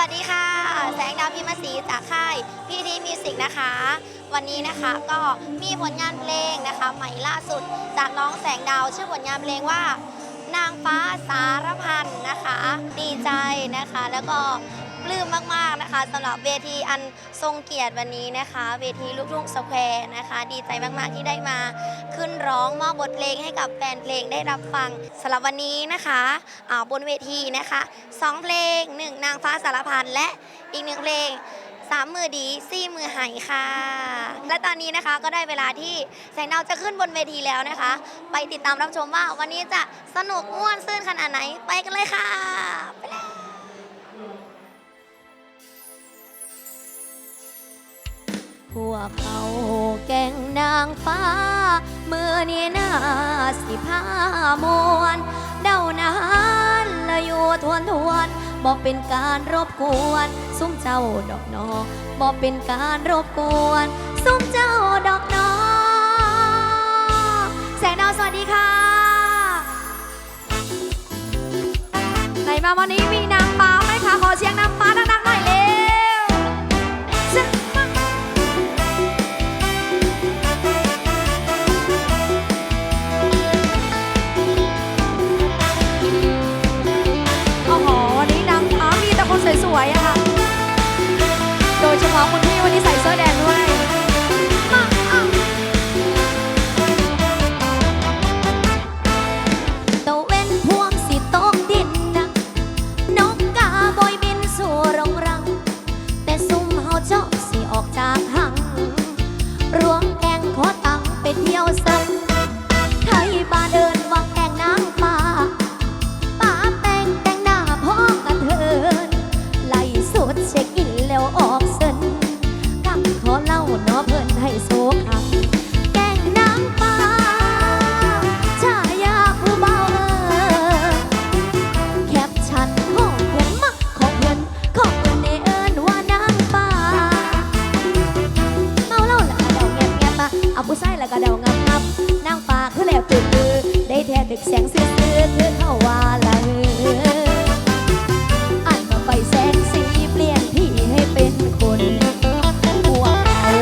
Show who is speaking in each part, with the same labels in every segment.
Speaker 1: วัสดีค่ะ แสงดาวพิมพ์ศรีจากค่ายพีทีมิวสิกนะคะ วันนี้นะคะก็มีผลงานเพลงนะคะ ใหม่ล่าสุด จากน้องแสงดาวชื่อผลงานเพลงว่า นางฟ้าสารพันนะคะ ดีใจนะคะ แล้วก็ ปลื้มมากๆนะคะสำหรับเวทีอันทรงเกียรติวันนี้นะคะ เวทีลูกทุ่งสแควร์นะคะ ดีใจมากๆที่ได้มาขึ้นร้องมอบบทเพลงให้กับแฟนเพลงได้รับฟังสำหรับวันนี้นะคะอ่าบนเวทีนะคะสองเพลงหนึ่งนางฟ้าสารพันและอีกหนึ่งเพลงสามมือดีสี่มือหายค่ะ และตอนนี้นะคะก็ได้เวลาที่แสงดาวจะขึ้นบนเวทีแล้วนะคะ ไปติดตามรับชมว่าวันนี้จะสนุกม่วนซื่นขนาดไหนไปกันเลยค่ะไปเลย พวกเขาแก่งนางฟ้า มือนี้นาสิผ้ามวน เดานานละอยู่ทวนทวนบอกเป็นการรบกวน ซุ้มเจ้าดอกนอบอกเป็นการรบกวน ซุ้มเจ้าดอกนอแสงดาวสวัสดีค่ะ ไหนมาวันนี้มี ได้แท้ดึกแสงซื่อซื่อคือเข้าว่าละเอออ่านมาไฟแสงสีเปลี่ยนพี่ให้เป็นคนพวกเขา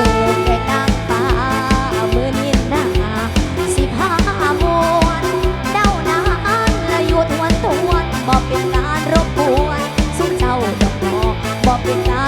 Speaker 1: แก่นางฟ้ามือนินหนาสิพามวนเด้านานและอยู่ทวนทวนบอกเป็นการรบกวนสุเจ้าดอกนอบอกเป็นการ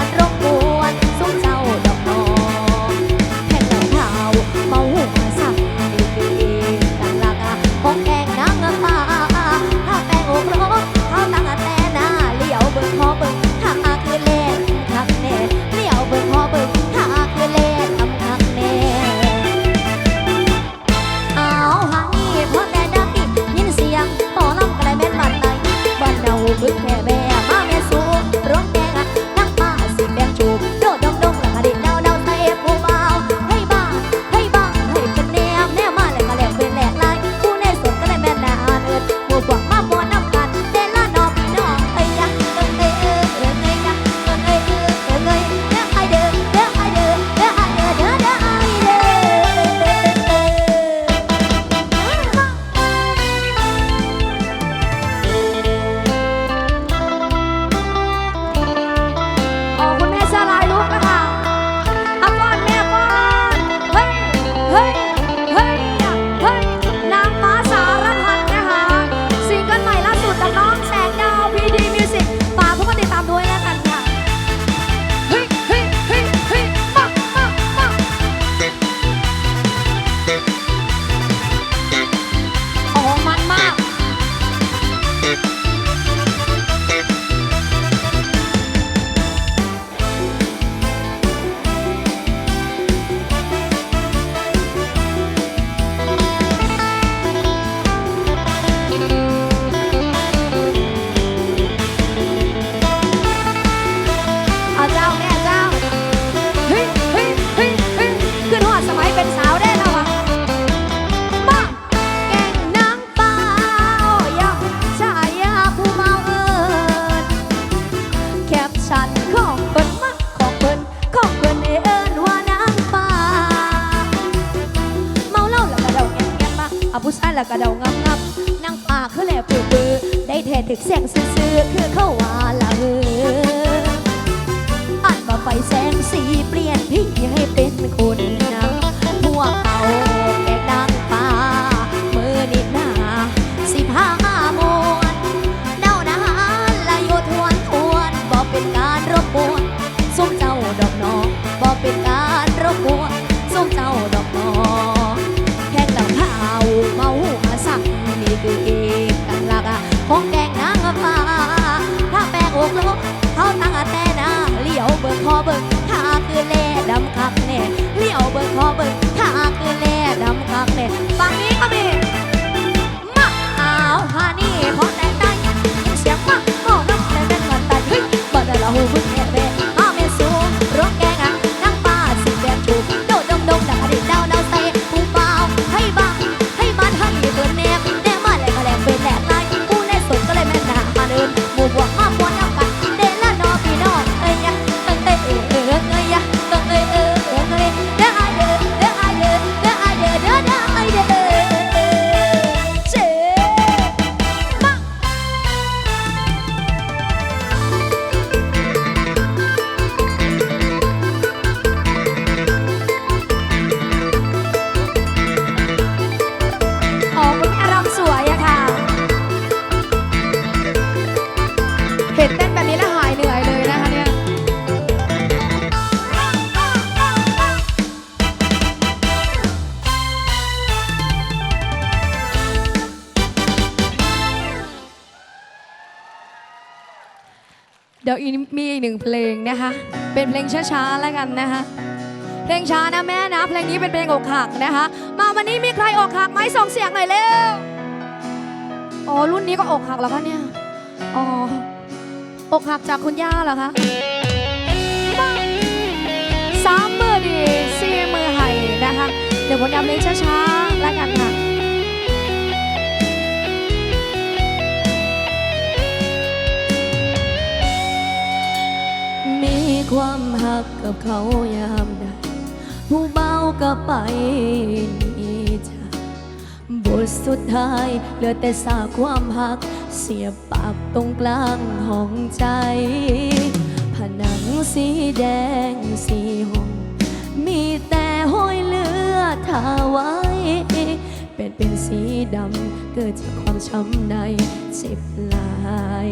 Speaker 1: ดี๋ยวอีกมีอีกหนึ่งเพลงนะคะ เป็นเพลงช้าๆแล้วกันนะคะ เพลงช้านะแม่นะ เพลงนี้เป็นเพลงอกหักนะคะ มาวันนี้มีใครอกหักไหมส่งเสียงหน่อยเร็วอ๋อรุ่นนี้ก็อกหักแล้วคะเนี่ยอ๋ออกหักจากคุณย่าเหรอคะสามมือดีสี่มือไห้นะคะ เดี๋ยวผมย้ำเพลงช้าๆแล้วกันค่ะ ความหักกับเขายามใดผู้เบาก็ไปนี่จ้ะบทสุดท้ายเหลือแต่สาความหัก เสียบปากตรงกลางห้องใจ ผนังสีแดงสีห้อง มีแต่ห้อยเลือดทาไว้ เป็นเป็นสีดำเกิดจากความช้ำในเจ็บลาย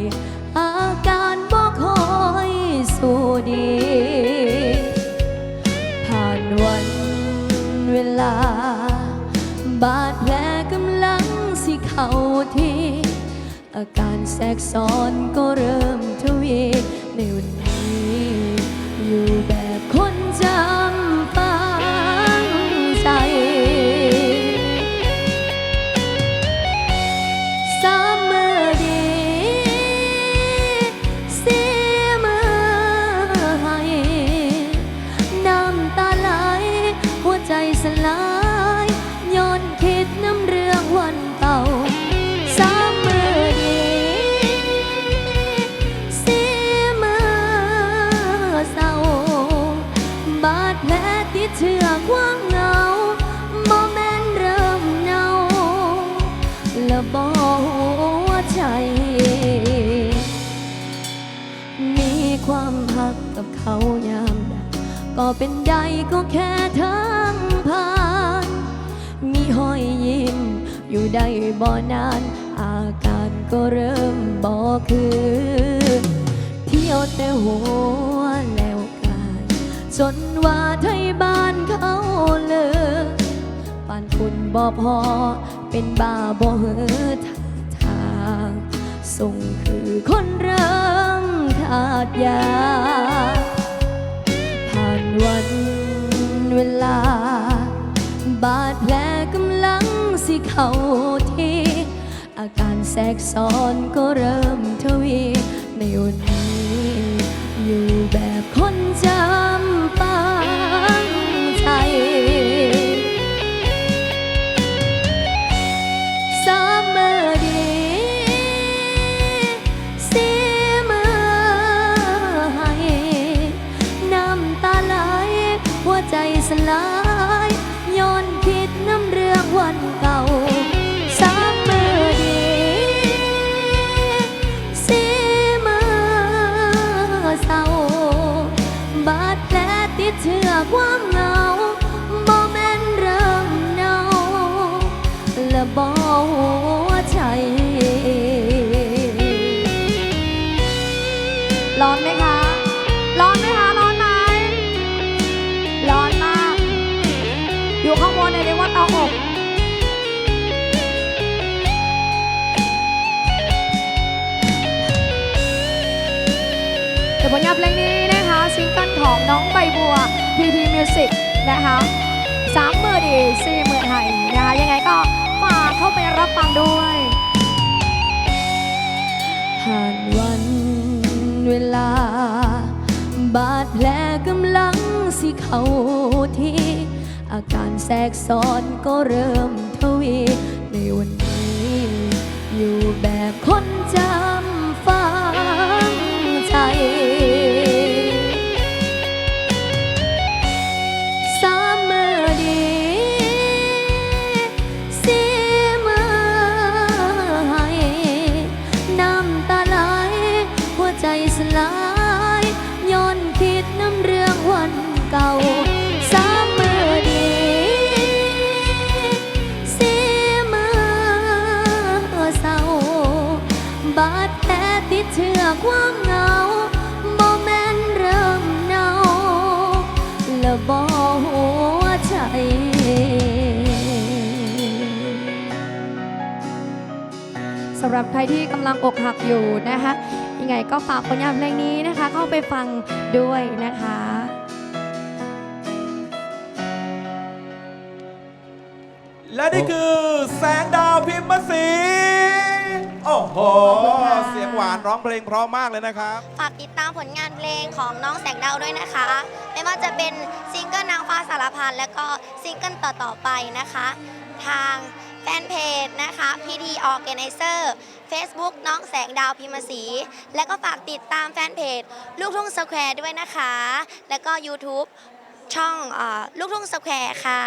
Speaker 1: แทรกซ้อนก็เริ่มทวีในวัน เชื่อความเหงาบ่แม่นเริ่มเนาและบ่อกว่าใจ มีความหักกับเขายามใดก็เป็นใดก็แค่ทั้งผ่าน มีห้อยยิ้มอยู่ได้บ่นาน อาการก็เริ่มบอคือ เที่ยวแต่หัว จนว่าไทยบ้านเขาเลิกปานคุณบ่พอเป็นบ้าบ่เหือทาทางส่งคือคนเริ่มขาดยา ผ่านวันเวลา บาดแผลกำลังสิเข้าที่อาการแทรกซ้อนก็เริ่มทวีในวันนี้อยู่แบบ ติดเชื่อความเหงาบ่แม่นเริ่มเนาและบ ว PT Music นะคะสามหมื่นดีสี่หมื่นไทยนะคะยังไงก็ฝากเข้าไปรับฟังด้วย ผ่านวันเวลา บาดแผลกำลังสิเข้าที่ อาการแทรกซ้อนก็เริ่มทวี ในวันนี้ อยู่แบบคนเจำ สำหรับใครที่กำลังอกหักอยู่นะคะยังไงก็ฝากผลงานเพลงนี้นะคะ เข้าไปฟังด้วยนะคะ
Speaker 2: และนี่คือแสงดาวพิมพ์สี โอ้โห
Speaker 1: ขอบคุณค่ะ
Speaker 2: เสียงหวานร้องเพลงเพราะมากเลยนะครับ
Speaker 3: ฝากติดตามผลงานเพลงของน้องแสงดาวด้วยนะคะ ไม่ว่าจะเป็นซิงเกิลนางฟ้าสารพันและก็ซิงเกิลต่อๆไปนะคะ ทางแฟนเพจนะคะ PT Organizer Facebook น้องแสงดาวพิมพ์ศรีและก็ฝากติดตามแฟนเพจ ลูกทุ่งสแควร์ด้วยนะคะ และก็ YouTube ช่องเออลูกทุ่งสแควร์ค่ะ